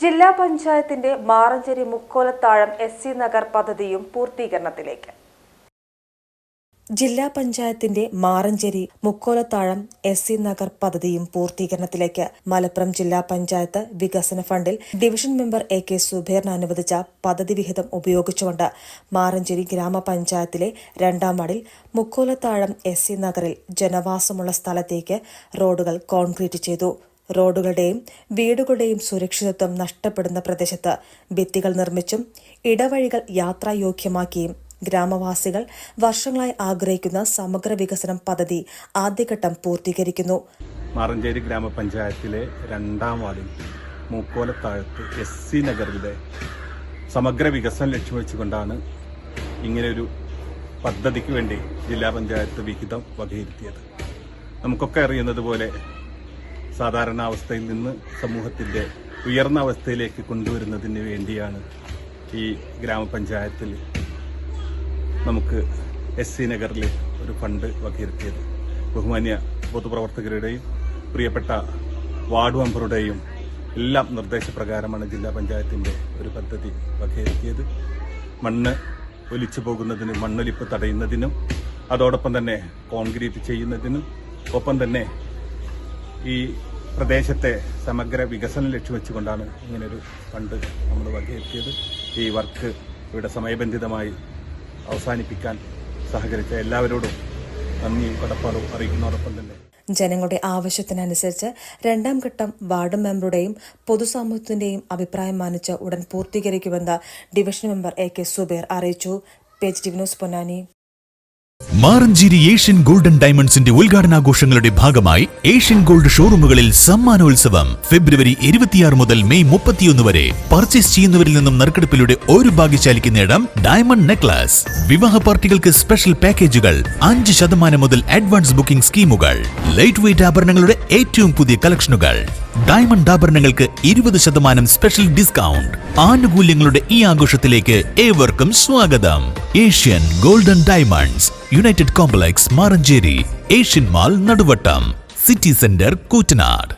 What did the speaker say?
ജില്ലാ പഞ്ചായത്തിന്റെ Maranchery Mukkolathazham S C Nagar പദ്ധതിയും പൂർത്തീകരണത്തിലേക്ക്. ജില്ലാ പഞ്ചായത്തിന്റെ മാറഞ്ചേരി മുക്കോലത്താഴം എസ് സി നഗർ പദ്ധതിയും പൂർത്തീകരണത്തിലേക്ക്. മലപ്പുറം ജില്ലാ പഞ്ചായത്ത് വികസന ഫണ്ടിൽ ഡിവിഷൻ മെമ്പർ എ കെ സുബേറിന് അനുവദിച്ച പദ്ധതി വിഹിതം ഉപയോഗിച്ചുകൊണ്ട് മാറഞ്ചേരി ഗ്രാമപഞ്ചായത്തിലെ രണ്ടാം വാർഡിൽ മുക്കോലത്താഴം എസ് സി നഗറിൽ ജനവാസമുള്ള സ്ഥലത്തേക്ക് റോഡുകൾ കോൺക്രീറ്റ് ചെയ്തു. റോഡുകളുടെയും വീടുകളുടെയും സുരക്ഷിതത്വം നഷ്ടപ്പെടുന്ന പ്രദേശത്ത് ഭിത്തികൾ നിർമ്മിച്ചും ഇടവഴികൾ യാത്രായോഗ്യമാക്കിയും ഗ്രാമവാസികൾ വർഷങ്ങളായി ആഗ്രഹിക്കുന്ന സമഗ്ര വികസനം പദ്ധതി ആദ്യഘട്ടം പൂർത്തീകരിക്കുന്നു. മാറഞ്ചേരി ഗ്രാമപഞ്ചായത്തിലെ രണ്ടാം വാർഡിൽ മൂക്കോലത്താഴത്ത് എസ് സി നഗറിലെ സമഗ്ര വികസനം ലക്ഷ്യം വെച്ചുകൊണ്ടാണ് ഇങ്ങനെയൊരു പദ്ധതിക്ക് വേണ്ടി ജില്ലാ പഞ്ചായത്ത് വിഹിതം വകയിരുത്തിയത്. നമുക്കൊക്കെ അറിയുന്നത് പോലെ സാധാരണ അവസ്ഥയിൽ നിന്ന് സമൂഹത്തിന്റെ ഉയർന്ന അവസ്ഥയിലേക്ക് കൊണ്ടുവരുന്നതിന് വേണ്ടിയാണ് ഈ ഗ്രാമപഞ്ചായത്തിൽ നമുക്ക് എസ് സി നഗറിൽ ഒരു ഫണ്ട് വകയിരുത്തിയത്. ബഹുമാന്യ പൊതുപ്രവർത്തകരുടെയും പ്രിയപ്പെട്ട വാർഡ് മെമ്പറുടെയും എല്ലാം നിർദ്ദേശപ്രകാരമാണ് ജില്ലാ പഞ്ചായത്തിന്റെ ഒരു പദ്ധതി വകയിരുത്തിയത്. മണ്ണ് ഒലിച്ചു പോകുന്നതിനും മണ്ണൊലിപ്പ് തടയുന്നതിനും അതോടൊപ്പം തന്നെ കോൺക്രീറ്റ് ചെയ്യുന്നതിനും ഒപ്പം തന്നെ ഈ പ്രദേശത്തെ സമഗ്ര വികസനം ലക്ഷ്യം വെച്ചുകൊണ്ടാണ് ഇങ്ങനൊരു ഫണ്ട് നമ്മൾ വകയെത്തിയത് ഈ വർക്ക് ഇവിടെ സമയബന്ധിതമായി അവസാനിപ്പിക്കാൻ സഹകരിച്ച എല്ലാവരോടും നന്ദി കടപ്പാടും അറിയിക്കുന്നതോടൊപ്പം തന്നെ. ജനങ്ങളുടെ ആവശ്യത്തിനനുസരിച്ച് രണ്ടാം ഘട്ടം വാർഡ് മെമ്പറുടെയും പൊതുസമൂഹത്തിന്റെയും അഭിപ്രായം മാനിച്ച് ഉടൻ പൂർത്തീകരിക്കുമെന്ന് division member A K Zuber അറിയിച്ചു. Page news Ponnani. Maranchery Asian golden ഡയമണ്ട്സിന്റെ ഉദ്ഘാടനാഘോഷങ്ങളുടെ ഭാഗമായി ഏഷ്യൻ ഗോൾഡ് ഷോറൂമുകളിൽ സമ്മാനോത്സവം ഫെബ്രുവരി ഇരുപത്തിയാറ് മുതൽ മെയ് മുപ്പത്തിയൊന്ന് വരെ. പർച്ചേസ് ചെയ്യുന്നവരിൽ നിന്നും നറുക്കെടുപ്പിലൂടെ ഒരു ഭാഗ്യശാലിക്ക് നേടാം ഡയമണ്ട് നെക്ലസ്. വിവാഹ പാർട്ടികൾക്ക് സ്പെഷ്യൽ പാക്കേജുകൾ അഞ്ച് ശതമാനം മുതൽ അഡ്വാൻസ് ബുക്കിംഗ് സ്കീമുകൾ ലൈറ്റ് വെയിറ്റ് ആഭരണങ്ങളുടെ ഏറ്റവും പുതിയ കളക്ഷനുകൾ. ഡയമണ്ട് ആഭരണങ്ങൾക്ക് ഇരുപത് ശതമാനം സ്പെഷ്യൽ ഡിസ്കൗണ്ട്. ആനുകൂല്യങ്ങളുടെ ഈ ആഘോഷത്തിലേക്ക് ഏവർക്കും സ്വാഗതം. Asian golden diamonds united complex Maranchery Asian mall Naduvattom city centre Koottanad